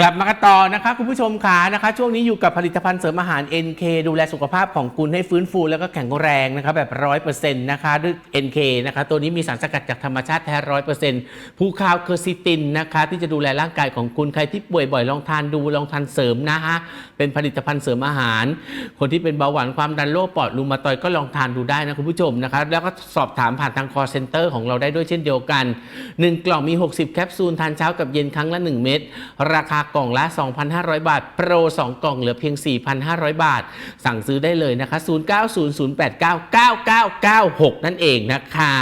กลับมากันต่อนะคะคุณผู้ชมขานะคะช่วงนี้อยู่กับผลิตภัณฑ์เสริมอาหาร NK ดูแลสุขภาพของคุณให้ฟื้นฟูแล้วก็แข็งแรงนะคะแบบร้อยเปอร์เซ็นต์นะคะด้วย NK นะคะตัวนี้มีสารสกัดจากธรรมชาติแท้ร้อยเปอร์เซ็นต์ผู้คาวเคอร์ซิตินนะคะที่จะดูแลร่างกายของคุณใครที่ป่วยบ่อยลองทานดูลองทานเสริมนะคะเป็นผลิตภัณฑ์เสริมอาหาร คนที่เป็นเบาหวานความดันโรคปอดรูมาตอยก็ลองทานดูได้นะคุณผู้ชมนะคะแล้วก็สอบถามผ่านทาง call center ของเราได้ด้วยเช่นเดียวกัน 1 กล่องมี 60 แคปซูลทานเช้ากับเย็นครั้งละ 1 เม็ดราคากล่องละ 2,500 บาท โปร 2 กล่องเหลือเพียง 4,500 บาท สั่งซื้อได้เลยนะคะ 0900899996 นั่นเองนะคะ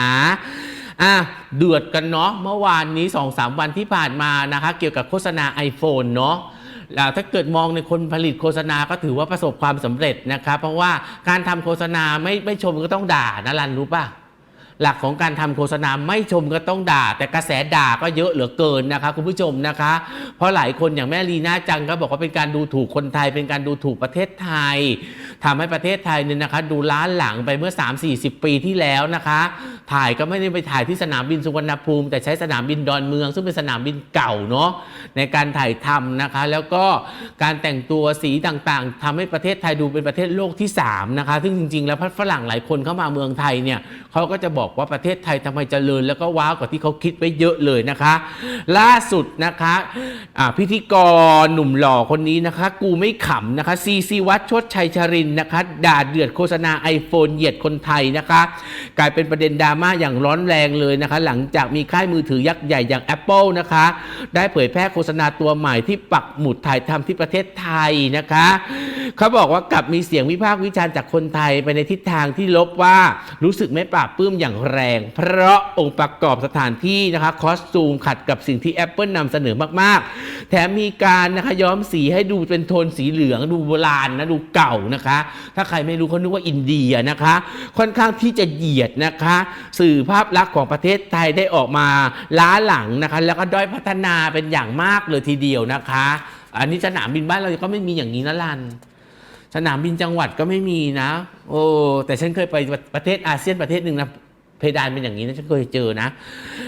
อะเดือดกันเนาะเมื่อวานนี้ 2-3 วันที่ผ่านมานะคะ เกี่ยวกับโฆษณา iPhone เนาะแล้วถ้าเกิดมองในคนผลิตโฆษณาก็ถือว่าประสบความสำเร็จนะคะเพราะว่าการทำโฆษณาไม่ไม่ชมก็ต้องด่านะรันรู้ป่ะ หลักของการทำโฆษณาไม่ชมก็ต้องด่า แต่กระแสด่าก็เยอะเหลือเกินนะคะคุณผู้ชมนะคะ เพราะหลายคนอย่างแม่ลีน่าจังก็บอกว่าเป็นการดูถูกคนไทย เป็นการดูถูกประเทศไทยทำให้ประเทศไทยเนี่ยนะคะ ดูล้าหลังไปเมื่อ 3-40 ปีที่แล้วนะคะ ถ่ายก็ไม่ได้ไปถ่ายที่สนามบินสุวรรณภูมิ แต่ใช้สนามบินดอนเมือง ซึ่งเป็นสนามบินเก่าเนาะในการถ่ายทำนะคะ แล้วก็การแต่งตัวสีต่างๆทำให้ประเทศไทยดูเป็นประเทศโลกที่3นะคะซึ่งจริงๆ แล้วฝรั่งหลายคนเข้ามาเมืองไทยเนี่ย เขาก็จะบอกว่าประเทศไทยทำไมเจริญแล้วก็ว้าวกว่าที่เขาคิดไว้เยอะเลยนะคะ ล่าสุดนะคะอ่าพิธีกรหนุ่มหล่อคนนี้นะคะ กูไม่ขำนะคะซีซีวัดชดชัยชรินนะคะ ด่าเดือดโฆษณา iPhone เหยียดคนไทยนะคะ กลายเป็นประเด็นดราม่าอย่างร้อนแรงเลยนะคะ หลังจากมีค่ายมือถือยักษ์ใหญ่อย่าง Apple นะคะ ได้เผยแพร่โฆษณาตัวใหม่ที่ปักหมุดถ่ายทำที่ประเทศไทยนะคะเขาบอกว่ากลับมีเสียงวิพากษ์วิจารณ์จากคนไทยไปในทิศทางที่ลบว่ารู้สึกไม่ปราบปลื้มอย่างแรง เพราะองค์ประกอบสถานที่นะคะคอสตูมขัดกับสิ่งที่ Apple นำเสนอมากๆ แถมมีการนะคะย้อมสีให้ดูเป็นโทนสีเหลืองดูโบราณนะดูเก่านะคะ ถ้าใครไม่รู้เขานึกว่าอินเดียนะคะ ค่อนข้างที่จะเหยียดนะคะ สื่อภาพลักษณ์ของประเทศไทยได้ออกมาล้าหลังนะคะ แล้วก็ด้อยพัฒนาเป็นอย่างมากเลยทีเดียวนะคะ อันนี้สนามบินบ้านเราก็ไม่มีอย่างนี้นะลัน สนามบินจังหวัดก็ไม่มีนะ โอ้แต่ฉันเคยไปประเทศอาเซียนประเทศหนึ่งนะ เพดานเป็นอย่างนี้นะฉันเคยเจอนะ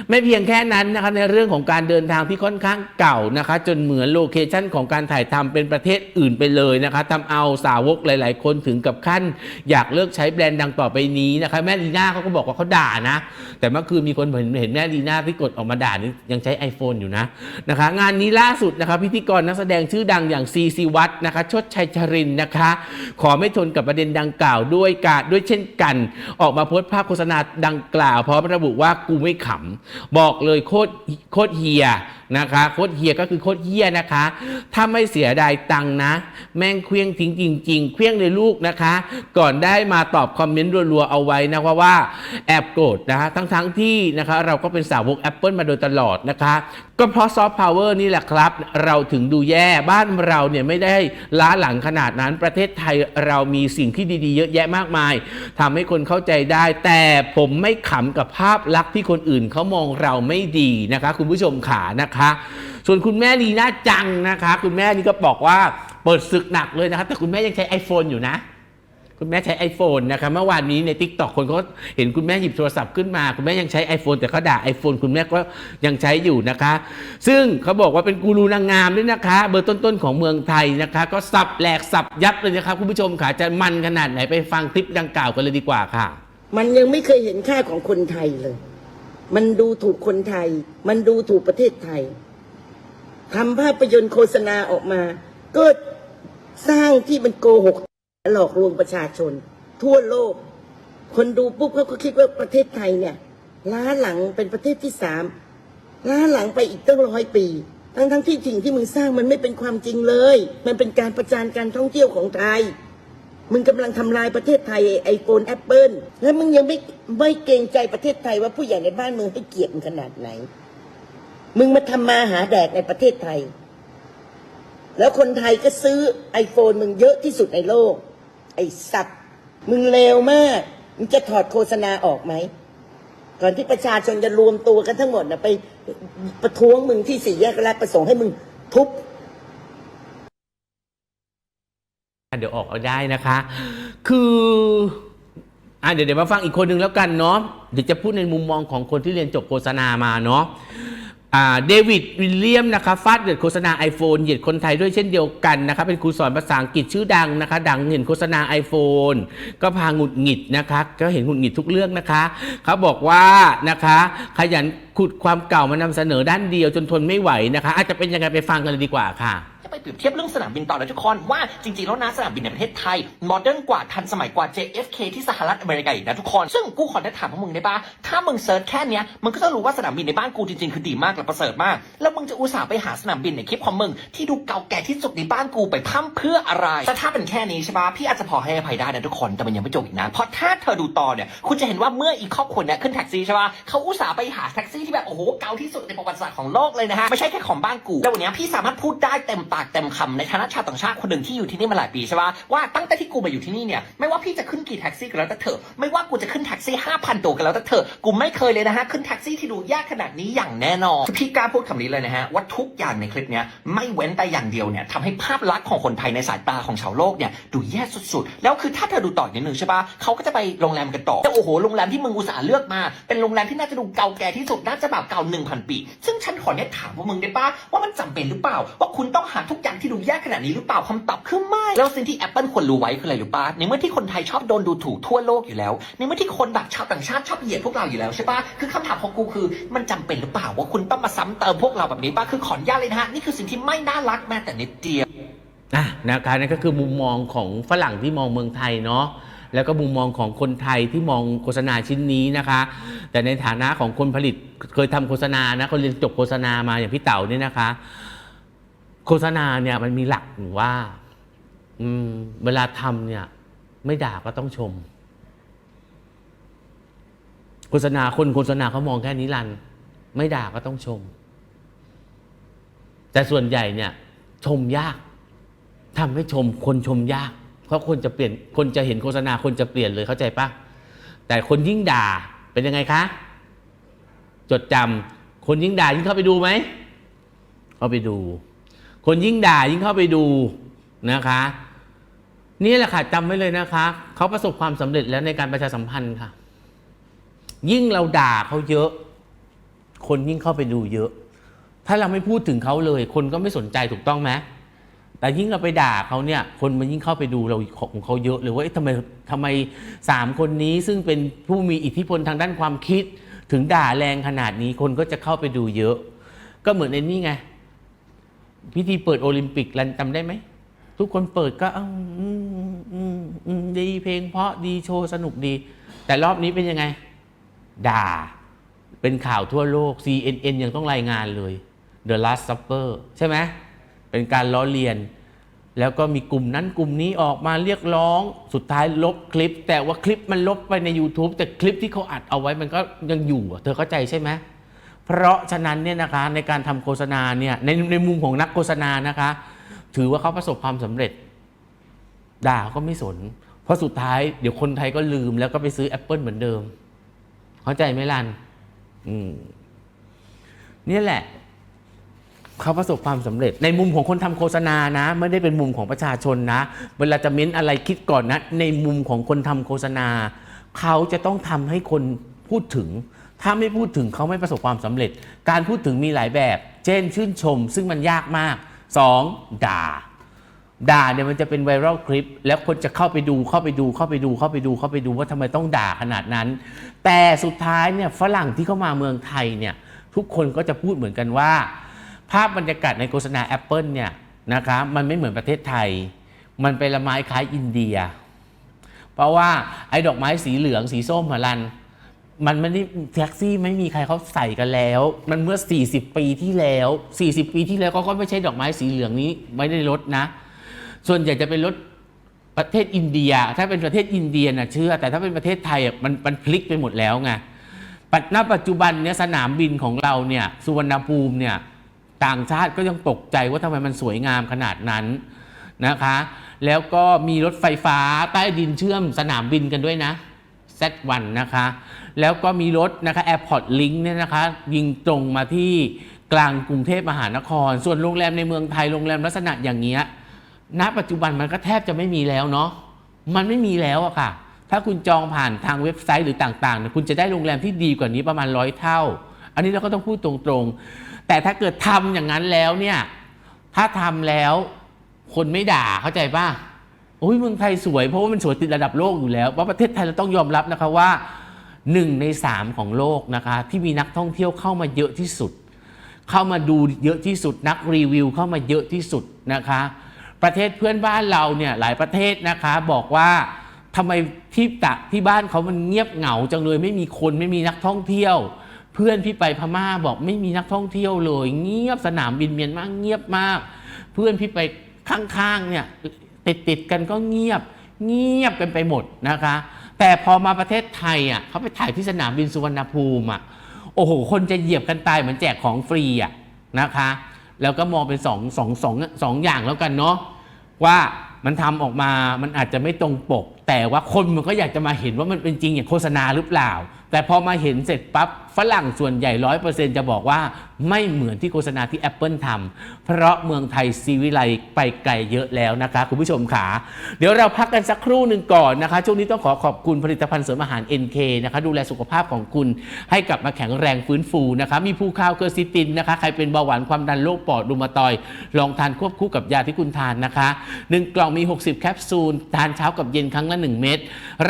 ไม่เพียงแค่นั้นนะคะในเรื่องของการเดินทางที่ค่อนข้างเก่านะคะ จนเหมือนโลเคชันของการถ่ายทำเป็นประเทศอื่นไปเลยนะคะทำเอาสาวกหลาย ๆ คนถึงกับขั้น อยากเลิกใช้แบรนด์ดังต่อไปนี้นะคะแม่ลีน่าเขาก็บอกว่าเขาด่านะ แต่เมื่อคืนมีคนเห็นเห็นแม่ลีน่าที่กดออกมาด่านี่ยังใช้ iPhone อยู่นะนะคะ งานนี้ล่าสุดนะคะพิธีกรนักแสดงชื่อดังอย่างซีซีวัตนะคะ ชดชัยชรินนะคะ ขอไม่ทนกับประเด็นดังกล่าวด้วยการด้วยเช่นกัน ออกมาโพสต์ภาพโฆษณาดังกล่าวพร้อมระบุว่ากูไม่ขำบอกเลยโคตรโคตรเฮียนะคะโคตรเฮียก็คือโคตรเฮียนะคะ ถ้าไม่เสียดายตังนะ แม่งเคลี้ยงทิ้งจริง ๆ เคลี้ยงเลยลูกนะคะ ก่อนได้มาตอบคอมเมนต์รัวๆเอาไว้นะว่าว่าแอบโกรธนะคะทั้งๆที่นะคะเราก็เป็นสาวก Apple มาโดยตลอดนะคะ ก็เพราะซอฟต์พาวเวอร์นี่แหละครับ เราถึงดูแย่บ้านเราเนี่ยไม่ได้ล้าหลังขนาดนั้นประเทศไทยเรามีสิ่งที่ดีๆ เยอะแยะมากมายทำให้คนเข้าใจได้ แต่ผมไม่ไม่ขำกับภาพลักษณ์ที่คนอื่นเขามองเราไม่ดีนะคะ คุณผู้ชมขานะคะ ส่วนคุณแม่ลีน่าจังนะคะ คุณแม่นี่ก็บอกว่าเปิดศึกหนักเลยนะคะแต่คุณแม่ยังใช้ iPhone อยู่นะคุณแม่ใช้ iPhone นะคะเมื่อวานนี้ใน t ิ k t o k คนก็เห็นคุณแม่หยิบโทรศัพท์ขึ้นมา คุณแม่ยังใช้ iPhone แต่เขาด่า iPhone คุณแม่ก็ยังใช้อยู่นะคะ ซึ่งเขาบอกว่าเป็นกูรูนางงามด้วยนะคะ เบอร์ต้นๆของเมืองไทยนะคะ ก็สับแหลกสับยับเลยนะครับคุณผู้ชมค่ะจะมันขนาดไหนไปฟังคลิปดังกล่าวกันเลยดีกว่าค่ะ มันยังไม่เคยเห็นค่าของคนไทยเลย มันดูถูกคนไทย มันดูถูกประเทศไทยทำภาพยนตร์โฆษณาออกมา ก็สร้างที่มันโกหก หลอกลวงประชาชน ทั่วโลก คนดูปุ๊บเขาก็คิดว่าประเทศไทยเนี่ย ล้าหลังเป็นประเทศที่สามล้าหลังไปอีกตั้งร้อยปี ทั้งทั้งๆที่สิ่งที่มึงสร้างมันไม่เป็นความจริงเลย มันเป็นการประจานการท่องเที่ยวของไทย มึงกำลังทำลายประเทศไทยไอโฟนแอปเปิลแล้วมึงยังไม่ไม่เกรงใจประเทศไทยว่าผู้ใหญ่ในบ้านมึงให้เกียรติมึงขนาดไหน มึงมาทำมาหาแดกในประเทศไทย แล้วคนไทยก็ซื้อไอโฟนมึงเยอะที่สุดในโลก ไอสัตว์มึงเลวมาก มึงจะถอดโฆษณาออกไหมก่อนที่ประชาชนจะรวมตัวกันทั้งหมดนะไปประท้วงมึงที่สี่แยกราชประสงค์ให้มึงทุบ เดี๋ยวออกเอาได้นะคะ คืออะเดี๋ยวเดี๋ยวมาฟังอีกคนหนึ่งแล้วกันเนาะเดี๋ยวจะพูดในมุมมองของคนที่เรียนจบโฆษณามาเนาะอ่าเดวิดวิลเลียมนะคะฟาดเดือดโฆษณา iPhone เหยียดคนไทยด้วยเช่นเดียวกันนะคะเป็นครูสอนภาษาอังกฤษชื่อดังนะคะ ดังเห็นโฆษณา iPhone ก็พาหงุดหงิดนะคะ ก็เห็นหงุดหงิดทุกเรื่องนะคะเขาบอกว่านะคะ ขยันขุดความเก่ามานำเสนอด้านเดียวจนทนไม่ไหวนะคะ อาจจะเป็นยังไงไปฟังกันเลยดีกว่าค่ะ รียบเทียบเรื่องสนามบินต่อเลยทุกคนว่าจริงๆแล้วนะสนามบินในประเทศไทยโมเดิร์นกว่าทันสมัยกว่า JFK ที่สหรัฐอเมริกาอีกนะทุกคน ซึ่งกูขอได้ถามพวกมึงได้ปะถ้ามึงเซิร์ชแค่เนี้ยมึงก็จะรู้ว่าสนามบินในบ้านกูจริงๆคือดีมากและประเสริฐมาก แล้วมึงจะอุตส่าห์ไปหาสนามบินในคลิปของมึงที่ดูเก่าแก่ที่สุดในบ้านกูไปพั่มเพื่ออะไรแต่ถ้าเป็นแค่นี้ใช่ปะพี่อาจจะพอให้อภัยได้นะทุกคนแต่มันยังไม่จบอีกนะเพราะถ้าเธอดูต่อเนี่ยคุณจะเห็นว่าเมื่ออีกครอบครัวเนี่ยขึ้นแท็กซี่ใช่ปะเขาอุตส่าห์ไปหาแท็กซี่ที่แบบโอ้โหเก่าที่สุดในประวัติศาสตร์ของโลกเลยนะฮะไม่ใช่แค่ของบ้านกูแล้ววันนี้พี่สามารถพูดได้เต็มปากเต็มคำในฐานะชาวต่างชาติคนหนึ่งที่อยู่ที่นี่มาหลายปีใช่ปะว่าตั้งแต่ที่กูมาอยู่ที่นี่เนี่ยไม่ว่าพี่จะขึ้นกี่แท็กซี่ก็แล้วแต่เถอะไม่ว่ากูจะขึ้นแท็กซี่ห้าพันตัวก็แล้วแต่เถอะกูไม่เคยเลยนะฮะขึ้นแท็กซี่ที่ดูยากขนาดนี้อย่างแน่นอนพี่กล้าพูดคำนี้เลยนะฮะว่าทุกอย่างในคลิปเนี้ยไม่เว้นแต่อย่างเดียวเนี่ยทำให้ภาพลักษณ์ของคนไทยในสายตาของชาวโลกเนี่ยดูแย่สุดๆ แล้วคือถ้าเธอดูต่ออีกนิดนึงใช่ปะเขาก็จะไปโรงแรมกันต่อแต่โอ้โหโรงแรมที่มึงอุตส่าห์เลือกมา เป็นโรงแรมที่น่าจะดูเก่าแก่ที่สุดน่าจะแบบเก่าหนึ่งพันปี ซึ่งฉันขอเนี่ยถามว่ามึงได้ปะว่ามันจำเป็นหรือเปล่า ว่าคุณต้องหาทุกอย่างที่ดูยากขนาดนี้หรือเปล่าคำตอบคือไม่แล้วสิ่งที่ Apple ควรรู้ไว้คืออะไรรู้ปะในเมื่อที่คนไทยชอบโดนดูถูกทั่วโลกอยู่แล้ว ในเมื่อที่คนแบบชาวต่างชาติชอบเหยียดพวกเราอยู่แล้วใช่ปะคือคำถามของกูคือมันจำเป็นหรือเปล่าว่าคุณต้องมาซ้ำเติมพวกเราแบบนี้ปะคือขออนุญาตเลยนะฮะนี่คือสิ่งที่ไม่น่ารักแม้แต่นิดเดียวอะนะคะนั่นก็คือมุมมองของฝรั่งที่มองเมืองไทยเนาะแล้วก็มุมมองของคนไทยที่มองโฆษณาชิ้นนี้นะคะ แต่ในฐานะของคนผลิตเคยทำโฆษณานะคนเรียนจบโฆษณามาอย่างพี่เต๋าเนี่ยนะคะ โฆษณาเนี่ยมันมีหลักอยู่ว่า อืม เวลาทำเนี่ย ไม่ด่าก็ต้องชม โฆษณาคนโฆษณาเขามองแค่นี้รัน ไม่ด่าก็ต้องชม แต่ส่วนใหญ่เนี่ย ชมยากทำให้ชม คนชมยาก เพราะคนจะเปลี่ยน คนจะเห็นโฆษณาคนจะเปลี่ยนเลยเข้าใจปะแต่คนยิ่งด่าเป็นยังไงคะ จดจำคนยิ่งด่ายิ่งเข้าไปดูไหมเข้าไปดู คนยิ่งด่ายิ่งเข้าไปดูนะคะ นี่แหละค่ะจำไว้เลยนะคะเขาประสบความสำเร็จแล้วในการประชาสัมพันธ์ค่ะ ยิ่งเราด่าเขาเยอะ คนยิ่งเข้าไปดูเยอะ ถ้าเราไม่พูดถึงเขาเลย คนก็ไม่สนใจถูกต้องไหมแต่ยิ่งเราไปด่าเขาเนี่ย คนมันยิ่งเข้าไปดูเราของเขาเยอะเลยว่าทำไมทำไมสามคนนี้ซึ่งเป็นผู้มีอิทธิพลทางด้านความคิด ถึงด่าแรงขนาดนี้คนก็จะเข้าไปดูเยอะ ก็เหมือนในนี่ไง พิธีเปิดโอลิมปิกรันจำได้ไหม ทุกคนเปิดก็อืมอืมอืมดีเพลงเพราะดีโชว์สนุกดี แต่รอบนี้เป็นยังไง ด่า เป็นข่าวทั่วโลก CNN ยังต้องรายงานเลย The Last Supper ใช่ไหมเป็นการล้อเลียน แล้วก็มีกลุ่มนั้นกลุ่มนี้ออกมาเรียกร้อง สุดท้ายลบคลิป แต่ว่าคลิปมันลบไปใน YouTube แต่คลิปที่เขาอัดเอาไว้มันก็ยังอยู่ เธอเข้าใจใช่ไหม เพราะฉะนั้นเนี่ยนะคะในการทำโฆษณาเนี่ยในในมุมของนักโฆษณานะคะ ถือว่าเขาประสบความสำเร็จ ด่าก็ไม่สน เพราะสุดท้ายเดี๋ยวคนไทยก็ลืมแล้วก็ไปซื้อ Apple เหมือนเดิม เข้าใจไหมลันอืมเนี่ยแหละเขาประสบความสำเร็จ ในมุมของคนทำโฆษณานะ ไม่ได้เป็นมุมของประชาชนนะ เวลาจะเม้นอะไรคิดก่อนนะ ในมุมของคนทำโฆษณา เขาจะต้องทำให้คนพูดถึง ถ้าไม่พูดถึงเขาไม่ประสบความสำเร็จ การพูดถึงมีหลายแบบ เช่น ชื่นชม ซึ่งมันยากมาก 2. ด่า ด่าเนี่ยมันจะเป็นไวรัลคลิป แล้วคนจะเข้าไปดูเข้าไปดูเข้าไปดูเข้าไปดูเข้าไปดูว่าทำไมต้องด่าขนาดนั้น แต่สุดท้ายเนี่ยฝรั่งที่เข้ามาเมืองไทยเนี่ยทุกคนก็จะพูดเหมือนกันว่า ภาพบรรยากาศในโฆษณา Apple เนี่ยนะคะมันไม่เหมือนประเทศไทย มันเป็นละไม้คล้ายอินเดีย เพราะว่าไอ้ดอกไม้สีเหลืองสีส้มมาลัน มันไม่ได้แท็กซี่ไม่มีใครเขาใส่กันแล้ว มันเมื่อ 40 ปีที่แล้ว 40 ปีที่แล้วก็ก็ไม่ใช่ดอกไม้สีเหลืองนี้ไม่ได้ลดนะ ส่วนใหญ่จะเป็นรถประเทศอินเดีย ถ้าเป็นประเทศอินเดียนะเชื่อ แต่ถ้าเป็นประเทศไทยอะมันมันพลิกไปหมดแล้วไงปัจณปัจจุบันเนี่ยสนามบินของเราเนี่ยสุวรรณภูมิเนี่ยต่างชาติก็ยังตกใจว่าทำไมมันสวยงามขนาดนั้นนะคะ แล้วก็มีรถไฟฟ้าใต้ดินเชื่อมสนามบินกันด้วยนะ Z1 นะคะ แล้วก็มีรถนะคะ Airport Link เนี่ยนะคะ ยิงตรงมาที่กลางกรุงเทพมหานคร ส่วนโรงแรมในเมืองไทยโรงแรมลักษณะอย่างเงี้ยณปัจจุบันมันก็แทบจะไม่มีแล้วเนาะมันไม่มีแล้วอะค่ะ ถ้าคุณจองผ่านทางเว็บไซต์หรือต่างๆ คุณจะได้โรงแรมที่ดีกว่านี้ประมาณร้อยเท่า อันนี้เราก็ต้องพูดตรงๆ แต่ถ้าเกิดทำอย่างนั้นแล้วเนี่ย ถ้าทำแล้วคนไม่ด่าเข้าใจป่ะ โอ้ยเมืองไทยสวยเพราะว่ามันสวยติดระดับโลกอยู่แล้วว่าประเทศไทยเราต้องยอมรับนะคะว่าหนึ่งในสามของโลกนะคะ ที่มีนักท่องเที่ยวเข้ามาเยอะที่สุด เข้ามาดูเยอะที่สุดนักรีวิวเข้ามาเยอะที่สุดนะคะ ประเทศเพื่อนบ้านเราเนี่ยหลายประเทศนะคะบอกว่าทำไมที่ตะที่บ้านเขามันเงียบเหงาจังเลยไม่มีคนไม่มีนักท่องเที่ยว เพื่อนพี่ไปพม่าบอกไม่มีนักท่องเที่ยวเลย เงียบสนามบินเมียนมาเงียบมาก เพื่อนพี่ไปข้างๆเนี่ย ติดติดกันก็เงียบเงียบกันไปหมดนะคะ แต่พอมาประเทศไทยอะเขาไปถ่ายที่สนามบินสุวรรณภูมิอะโอ้โห คนจะเหยียบกันตายเหมือนแจกของฟรีอะนะคะ แล้วก็มองเป็นสองสองสองสองอย่างแล้วกันเนาะว่ามันทำออกมามันอาจจะไม่ตรงปก แต่ว่าคนมันก็อยากจะมาเห็นว่ามันเป็นจริงอย่างโฆษณาหรือเปล่า แต่พอมาเห็นเสร็จปั๊บฝรั่งส่วนใหญ่ร้อยเปอร์เซ็นจะบอกว่าไม่เหมือนที่โฆษณาที่ Apple ทำเพราะเมืองไทยซีวิไลไปไกลเยอะแล้วนะคะ คุณผู้ชมขาเดี๋ยวเราพักกันสักครู่หนึ่งก่อนนะคะ ช่วงนี้ต้องขอขอบคุณผลิตภัณฑ์เสริมอาหาร NK นะคะ ดูแลสุขภาพของคุณให้กลับมาแข็งแรงฟื้นฟูนะคะ มีภูคาวเคอร์ซิตินนะคะ ใครเป็นเบาหวานความดันโรคปอดรูมาตอย ลองทานควบคู่กับยาที่คุณทานนะคะหนึ่งกล่องมี 60 แคปซูล ทานเช้ากับเย็นครั้งละ1 เม็ด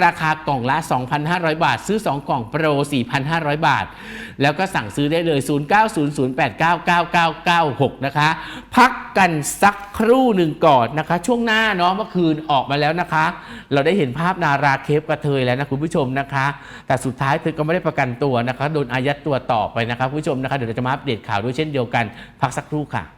ราคากล่องละ 2,500 บาท ซื้อ 2 กล่องโปร 4,500 บาท แล้วก็สั่งซื้อได้เลย 0900899996 นะคะ พักกันสักครู่หนึ่งก่อนนะคะ ช่วงหน้าเนาะเมื่อคืนออกมาแล้วนะคะ เราได้เห็นภาพนาราเคปกระเทยแล้วนะคุณผู้ชมนะคะ แต่สุดท้ายเธอก็ไม่ได้ประกันตัวนะคะโดนอายัดตัวต่อไปนะคะคุณผู้ชมนะคะเดี๋ยวเราจะมาอัปเดตข่าวด้วยเช่นเดียวกัน พักสักครู่ค่ะ